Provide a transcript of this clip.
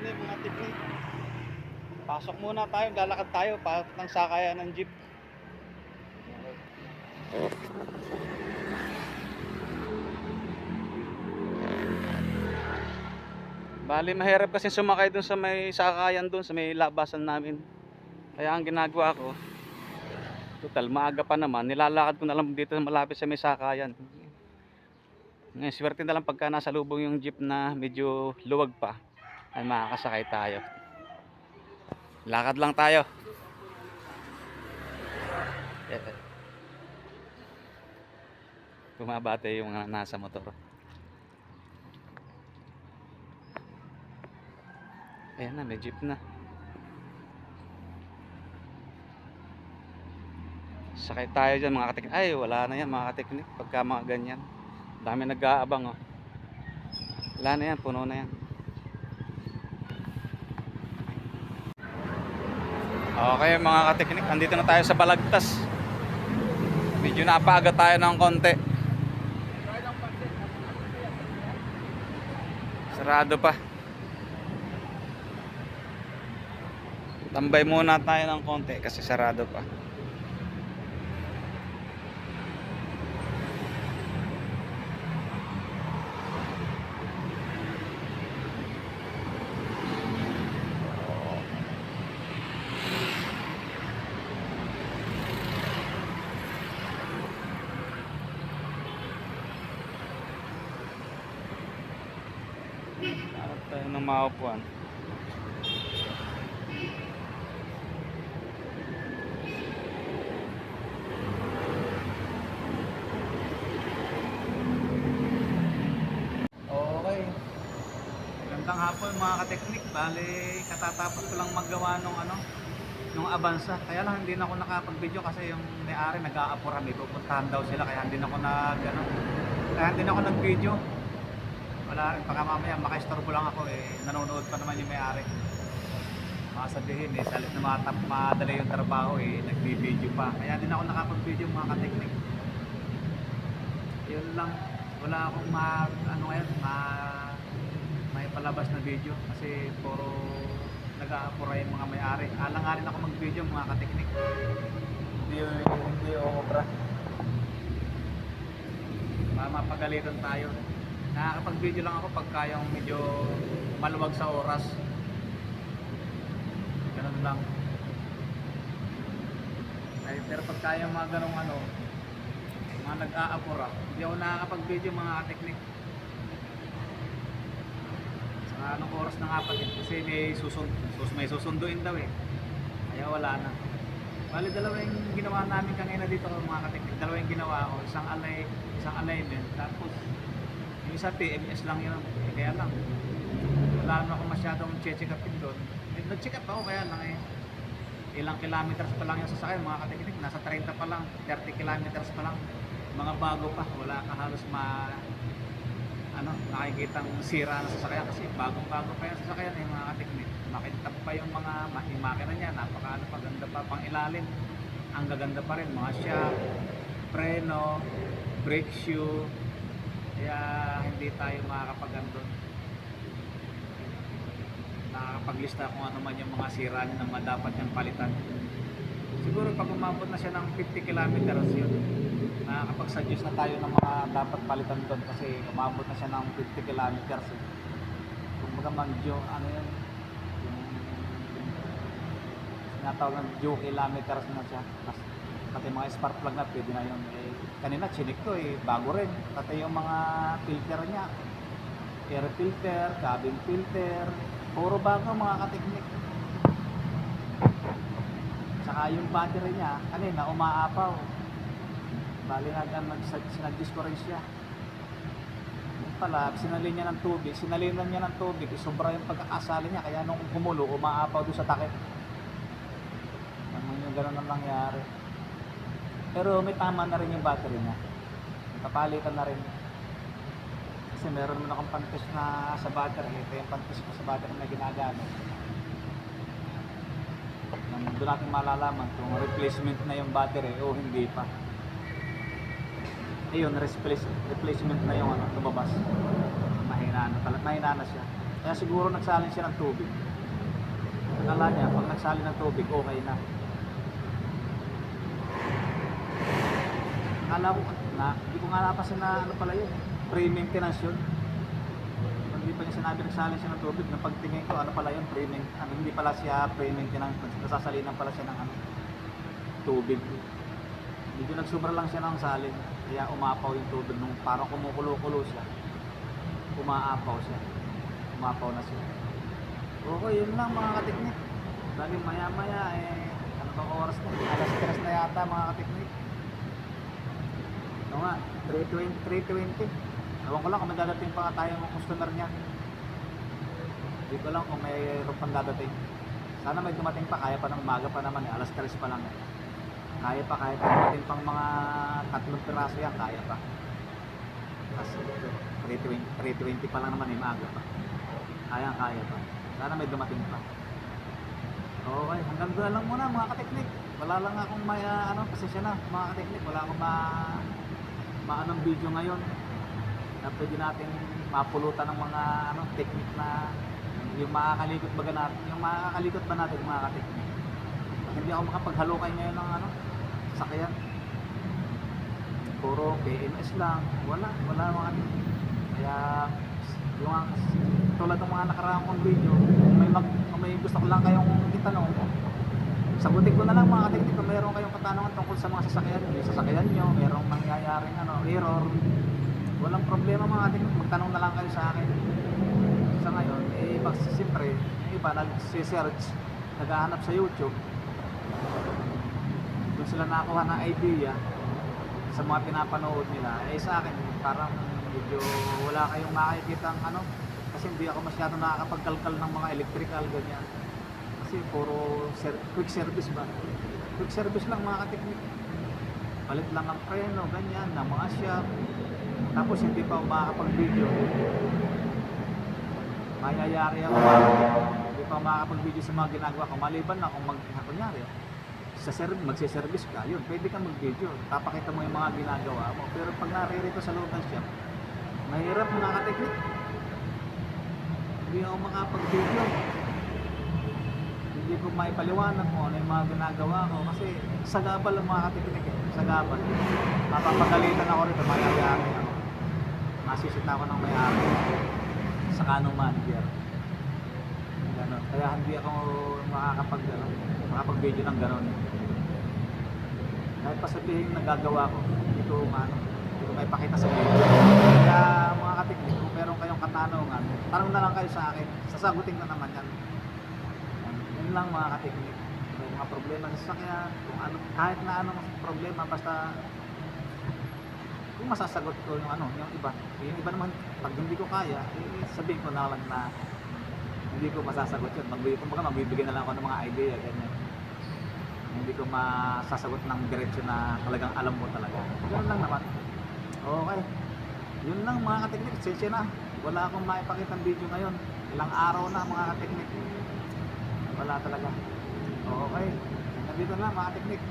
morning mga tiknik. Pasok muna tayo, lalakad tayo pa ng sakayan ng jeep. Bali mahirap kasi sumakay dun sa may sakayan dun sa may labasan namin. Kaya ang ginagawa ko, total maaga pa naman, nilalakad ko na lang dito malapit sa may sakayan. Ngayon, swerte na lang pagka nasa lubong yung jeep na medyo luwag pa, ay makakasakay tayo. Lakad lang tayo. Bumabate yung nasa motor. Ayan na, may jeep na. Sakay tayo dyan mga kateknik. Ay, wala na yan mga kateknik. Pagka mga ganyan. Dami nag-aabang oh. Wala na yan, puno na yan. Okay mga kateknik, andito na tayo sa Balagtas. Medyo napaaga tayo ng konti. Sarado pa. Tambay muna tayo ng konti kasi sarado pa. Tayo ng maupuan. Okay. Magandang hapon mga kateknik. Bali, katatapos ko lang maggawa nung ano, nung Avanza. Kaya lang hindi na ako nakapag-video kasi yung may-ari nag-aapura. May pupuntahan daw sila kaya hindi na ako nag, ano, kaya hindi na ako nag-video. Wala rin, baka mamaya makaistorbo lang ako eh. Nanonood pa naman yung may-ari. Makasabihin eh, salit na matap, madali yung trabaho eh, nagbi-video pa. Kaya hindi na ako nakapag-video mga kateknik. Yun lang, wala akong ma, ano ngayon, ma, may palabas na video kasi puro nag-aapura yung mga may-ari. Alang-alin ako mag-video mga kateknik. Hindi, hindi obra. Para mapagalitan tayo. Nakakapag-video lang ako pagka yung medyo maluwag sa oras. Ganun lang. Ay, pero pagka yung mga ganong ano, mga nag-aapura, hindi ako nakakapag-video mga teknik. Sa anong oras na nga pati, kasi may, susund, sus, may susunduin daw eh. Kaya wala na. Bali, dalawa yung ginawa namin kanina dito mga kateknik. Dalawa yung ginawa ko. Isang alay, isang alignment. Tapos, isa TMS lang yun. Eh, kaya lang. Wala naman ako masyadong check upin doon. Eh, nag-check up ako kaya lang eh. Ilang kilometers pa lang yung sasakyan mga kateknik. Nasa 30 pa lang. 30 kilometers pa lang. Mga bago pa. Wala ka halos ma ano, nakikitang sira na sasakyan kasi bagong-bago pa yung sasakyan eh mga kateknik. Makintap pa yung mga makina niya, napaka ano pa, ganda pa pang ilalim. Ang gaganda pa rin, mga shock, preno, brake shoe, kaya hindi tayo makakapagandun. Nakakapaglista kung ano man yung mga sira na dapat niyang palitan. Siguro pag umabot na siya ng 50 kilometers yun, nakakapag-suggest na tayo ng mga dapat palitan doon kasi umabot na siya ng 50 kilometers. Eh. Kung baga mag-jo, ano yun, yung tinatawag ng jo kilometers na siya. Tapos, pati mga spark plug na pwede na yun. Eh, kanina chinik ko eh, bago rin. Pati yung mga filter niya, air filter, cabin filter, puro bago mga kateknik. Saka yung battery niya, kanina umaapaw. Bali na nag sinag-discourage siya. Yung pala, sinalin niya ng tubig, sinalinan niya ng tubig, eh, sobra yung pagkakasali niya, kaya nung kumulo, umaapaw doon sa takip. Naman yung ganun ang nangyari. Pero may tama na rin yung battery niya. Papalitan na rin. Kasi meron naman akong pantis na sa battery. Ito yung pantis ko sa battery na ginagamit. Doon natin malalaman kung replacement na yung battery o hindi pa. Ayun, replace, replacement na yung ano, lumabas. Mahina na, talaga mahina na siya. Kaya siguro nagsalin siya ng tubig. Akala niya, pag nagsalin ng tubig, okay na. Akala ko na, hindi ko nga napasin na ano pala yun, pre-maintenance yun. Hindi pa niya sinabi nagsalin siya ng tubig, na pagtingin ko, ano pala yun, pre-maintenance, ano, hindi pala siya pre-maintenance, nasasalinan pala siya ng ano, tubig. Medyo nagsubra lang siya ng salin, kaya umapaw yung tubig nung parang kumukulo-kulo siya. Umaapaw siya. Umapaw na siya. Okay, yun lang mga katiknik. Dahil maya-maya, eh, ano oras na? Alas 3 na yata mga katiknik. Ano nga, 320, 320. Ewan ko lang kung may dadating pa tayo ng customer niyan. Hindi ko lang kung mayroon pang dadating. Sana may dumating pa, kaya pa ng umaga pa naman eh. Alas 3 pa lang eh. Kaya pa, kaya pa dumating pang mga tatlong piraso yan, kaya pa. Kasi 320, 320 pa lang naman eh, maaga pa. Kaya, kaya pa. Sana may dumating pa. Okay, hanggang doon lang muna mga kateknik. Wala lang akong may ah, ano, pasensya na mga kateknik. Wala akong ma maanong video ngayon na pwede natin mapulutan ng mga ano, technique na yung makakalikot ba natin, yung makakalikot ba natin mga kateknik. Hindi ako makapaghalukay ngayon ng ano, sakyan. Puro PMS lang. Wala, wala mga Kaya yung tulad ng mga nakaraang kong video, may, mag, may gusto ko lang kayong itanong, sagutin ko na lang mga kateknik kung meron kayong katanungan tungkol sa mga sasakyan, yung sasakyan nyo, merong mangyayaring ano, error, walang problema mga kateknik, magtanong na lang kayo sa akin. Sa ngayon, eh, bak, siyempre, yung iba nag-search, naghahanap sa YouTube, doon sila nakakuha ng idea sa mga pinapanood nila. Eh sa akin, parang medyo wala kayong makikita ano, kasi hindi ako masyado nakakapagkalkal ng mga electrical, ganyan. Kasi puro ser- quick service ba? Quick service lang mga kateknik. Palit lang ang preno, ganyan, ng mga shop. Tapos hindi pa makakapag-video. Mayayari ako. Hindi pa makakapag-video sa mga ginagawa ko. Maliban na kung mag, kunyari, sa service, magse-service ka, yun, pwede kang mag-video. Tapakita mo yung mga ginagawa mo. Pero pag naririto sa loob ng shop, mahirap mga kateknik. Hindi ako makapag-video. Hindi ko maipaliwanag mo ano yung mga ginagawa ko. Kasi sagabal ang mga kateknik eh. Sagabal. Mapapagalitan ako rito, mayayari ako. Masisita ako ng may-ari. Sa kanong manager. Ganon. Kaya hindi ako makakapag, ano, makapag-video ng ganon. Kahit pa sabihin nagagawa ko, hindi ko maano, hindi ko maipakita sa video. Kaya mga kateknik, kung meron kayong katanungan, tanong na lang kayo sa akin. Sasagutin ko naman yan. Lang mga kateknik. May mga problema sa sasakyan, kung ano, kahit na anong problema, basta kung masasagot ko yung ano, yung iba. Yung iba naman, pag hindi ko kaya, eh, sabihin ko na lang na hindi ko masasagot yun. Magbibigay, kumbaga magbibigay na lang ako ng mga idea, ganyan. Hindi ko masasagot ng diretsyo na talagang alam mo talaga. Yun lang naman. Okay. Yun lang mga kateknik. Sensya na. Wala akong maipakita video ngayon. Ilang araw na mga kateknik. Wala talaga. Okay. Nandito na mga kateknik.